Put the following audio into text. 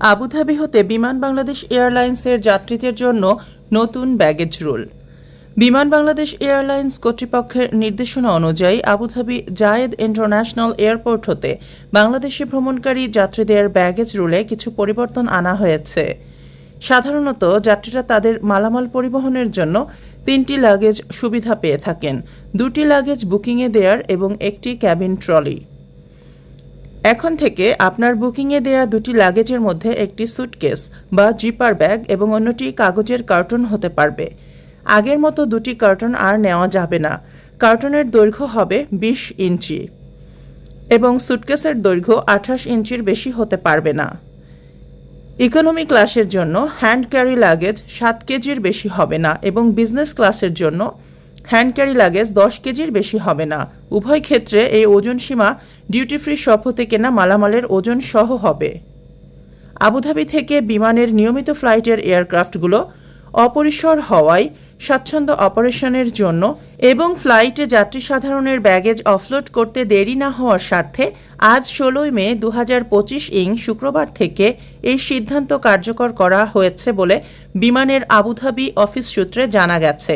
Abu Dhabi হতে বিমান বাংলাদেশ এয়ারলাইন্সের যাত্রীদের জন্য নতুন ব্যাগেজ রুল। বিমান বাংলাদেশ এয়ারলাইন্স কর্তৃপক্ষের নির্দেশনা অনুযায়ী আবুধাবি জায়েদ ইন্টারন্যাশনাল এয়ারপোর্ট হতে বাংলাদেশে ভ্রমণকারী যাত্রীদের ব্যাগেজ রুলে কিছু পরিবর্তন আনা হয়েছে। সাধারণত যাত্রীরা তাদের মালামাল পরিবহনের জন্য তিনটি লাগেজ সুবিধা পেয়ে থাকেন। দুটি লাগেজ বুকিংয়ে দেয়ার এবং একটি ক্যাবিন ট্রলি। এখন থেকে আপনার বুকিংয়ে দেয়া দুটি লাগেজের মধ্যে একটি সুটকেস বা জিপার ব্যাগ এবং অন্যটি কাগজের কার্টন হতে পারবে। আগের মতো দুটি কার্টন আর নেওয়া যাবে না। কার্টনের দৈর্ঘ্য হবে বিশ ইঞ্চি এবং সুটকেসের দৈর্ঘ্য আঠাশ ইঞ্চির বেশি হতে পারবে না। ইকোনমি ক্লাসের জন্য হ্যান্ড ক্যারি লাগেজ সাত কেজির বেশি হবে না এবং বিজনেস ক্লাসের জন্য হ্যান্ড ক্যারি লাগেজ দশ কেজির বেশি হবে না। উভয় ক্ষেত্রে এই ওজন সীমা ডিউটি ফ্রি শপ হতে কেনা মালামালের ওজন সহ হবে। আবুধাবি থেকে বিমানের নিয়মিত ফ্লাইটের এয়ারক্রাফটগুলো অপরিসর হওয়ায় স্বাচ্ছন্দ্য অপারেশনের জন্য এবং ফ্লাইটে যাত্রী সাধারণের ব্যাগেজ অফলোড করতে দেরি না হওয়ার স্বার্থে আজ ষোলোই মে দু হাজার পঁচিশ ইং শুক্রবার থেকে এই সিদ্ধান্ত কার্যকর করা হয়েছে বলে বিমানের আবুধাবি অফিস সূত্রে জানা গেছে।